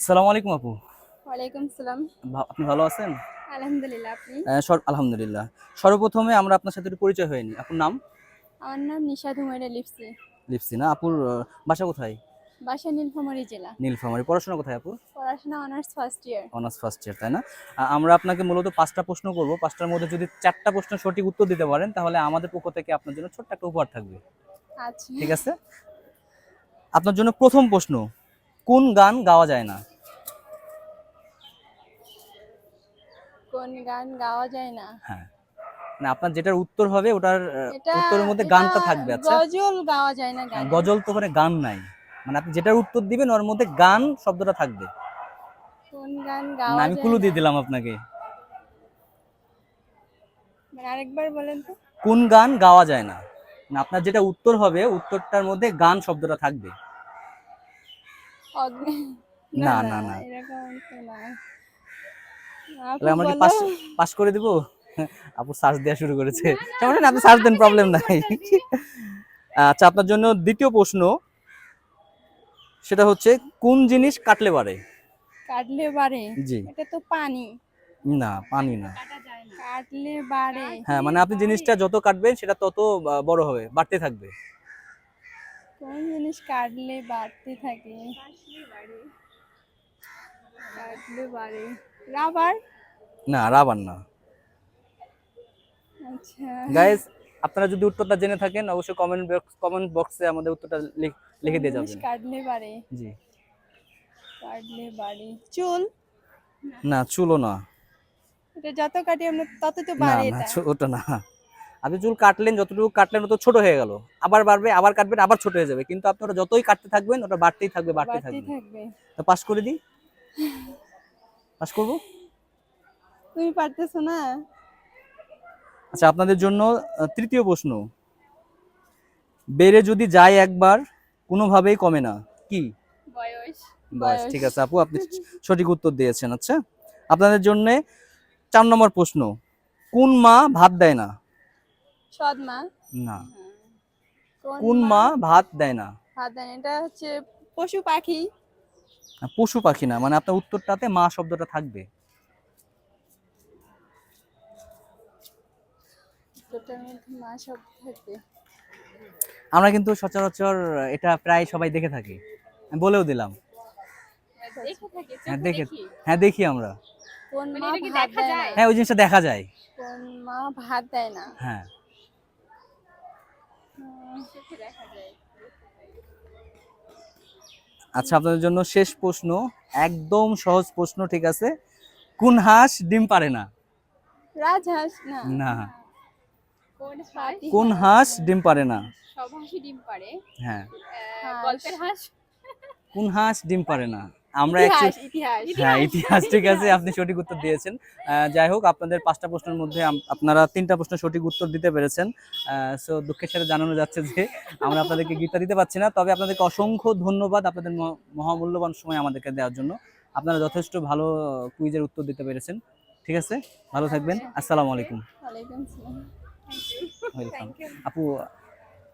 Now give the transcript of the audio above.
আসসালামু আলাইকুম আপু। ওয়ালাইকুম সালাম। আপনি ভালো আছেন? আলহামদুলিল্লাহ আপনি? সর- আলহামদুলিল্লাহ। সর্বপ্রথমে আমরা আপনার সাথে পরিচয় হয়নি আপনার নাম? আমার নাম নিশাদ হুমায়রা লিপসি। লিপসি না? আপুর বাসা কোথায়? বাসা নীলফামারী জেলা। নীলফামারী। পড়াশোনা কোথায় আপু? পড়াশোনা honours first year honours first year তাই না? আমরা আপনাকে মূলত পাঁচটা প্রশ্ন করব। পাঁচটার মধ্যে যদি চারটা প্রশ্ন সঠিক উত্তর দিতে পারেন তাহলে আমাদের পক্ষ থেকে আপনার জন্য ছোট্ট একটা উপহার থাকবে। আচ্ছা। ঠিক আছে? আপনার জন্য প্রথম প্রশ্ন কোন গান গাওয়া যায় না? কোন গান গাওয়া যায় না? হ্যাঁ। মানে আপনার যেটার উত্তর হবে ওটার উত্তরের মধ্যে গানটা থাকবে আচ্ছা? গজল গাওয়া যায় না গান। গজল তো মানে গান নাই। মানে আপনি যেটার উত্তর দিবেন ওর মধ্যে গান শব্দটা থাকবে। কোন গান না, গাওয়া আমি কুলু দিয়ে দিলাম আপনাকে। মানে আরেকবার বলেন তো। কোন গান গাওয়া যায় না? না আপনার যেটা উত্তর হবে উত্তরটার মধ্যে গান শব্দটা থাকবে। না, না, না। তাহলে আমরা কি পাস পাস করে দিব? আপু সার্চ দেওয়া শুরু করেছে। সমস্যা আপনি সার্চ দেন প্রবলেম নাই। আচ্ছা আপনার জন্য দ্বিতীয় প্রশ্ন। সেটা হচ্ছে কোন জিনিস কাটলে পারে কাটলে বাড়ে? জি। এটা তো পানি। না পানি না। কাটলে বাড়ে। হ্যাঁ মানে আপনি জিনিসটা যত কাটবেন সেটা তত বড় হবে বাড়তে থাকবে। কোন জিনিস কাটলে বাড়তে থাকে? কাটলে বাড়ে। রাবার? না রাবার না। আচ্ছা। গাইস আপনারা যদি উত্তরটা জেনে থাকেন অবশ্যই কমেন্ট বক্স কমেন্ট বক্সে আমাদের উত্তরটা লিখ- দিয়ে যাবেন। কাটলে বাড়ে? জি। কাটলে বাড়ে। চুল? না চুলও না। এটা যত কাটি আমরা তত তো বাড়ে না এটা। ওটা না। আপনি চুল কাটলেন যতটুকু কাটলেন তত ছোট হয়ে গেল। আবার বাড়বে আবার কাটবেন আবার ছোট হয়ে যাবে। কিন্তু আপনি ওটা যতই কাটতে থাকবেন ওটা বাড়তেই থাকবে বাড়তেই থাকবে। তো পাস করে দিই? পাস করব? তুমি পারতেছো না। আচ্ছা আপনাদের জন্য তৃতীয় প্রশ্ন। বেড়ে যদি যায় একবার কোনোভাবেই কমে না। কি? বয়স। বয়স। ঠিক আছে আপু আপনি সঠিক উত্তর দিয়েছেন আচ্ছা। আপনাদের জন্য চার নম্বর প্রশ্ন। কোন মা ভাত দেয় না? সৎ মা? না। কোন মা? ভাত দেয় না? এটা হচ্ছে পশু পাখি। না, পশু পাখি না মানে আপনার উত্তরটাতে মা শব্দটা থাকবে। মা সব থাকবে। আমরা কিন্তু সচরাচর এটা প্রায় সবাই দেখে থাকি। বলেও দিলাম। হ্যাঁ দেখে হ্যাঁ দেখি আমরা। কোন মানে? হ্যাঁ ওই জিনিসটা দেখা যায়। মা ভাত দেয় না? হ্যাঁ। আচ্ছা আপনাদের জন্য শেষ প্রশ্ন একদম সহজ প্রশ্ন ঠিক আছে? কোন হাঁস ডিম পারে না? রাজহাঁস না। না। কোন হাঁস? ডিম পারে না? সব হাঁসই ডিম পারে। হ্যাঁ। গল্পের হাঁস। কোন হাঁস ডিম পারে না? আমরা হ্যাঁ ইতিহাস। ঠিক আছে আপনি সঠিক উত্তর দিয়েছেন। যাই হোক আপনাদের পাঁচটা প্রশ্নের মধ্যে আপনারা তিনটা প্রশ্ন সঠিক উত্তর দিতে পেরেছেন। সো দুঃখের সাথে জানানো যাচ্ছে যে আমরা আপনাদেরকে গীতা দিতে পারছি না। তবে আপনাদেরকে অসংখ্য ধন্যবাদ আপনাদের মহামূল্যবান সময় আমাদেরকে দেওয়ার জন্য। আপনারা যথেষ্ট ভালো কুইজের উত্তর দিতে পেরেছেন। ঠিক আছে? ভালো থাকবেন। আসসালামু আলাইকুম। ওয়েলকাম আপু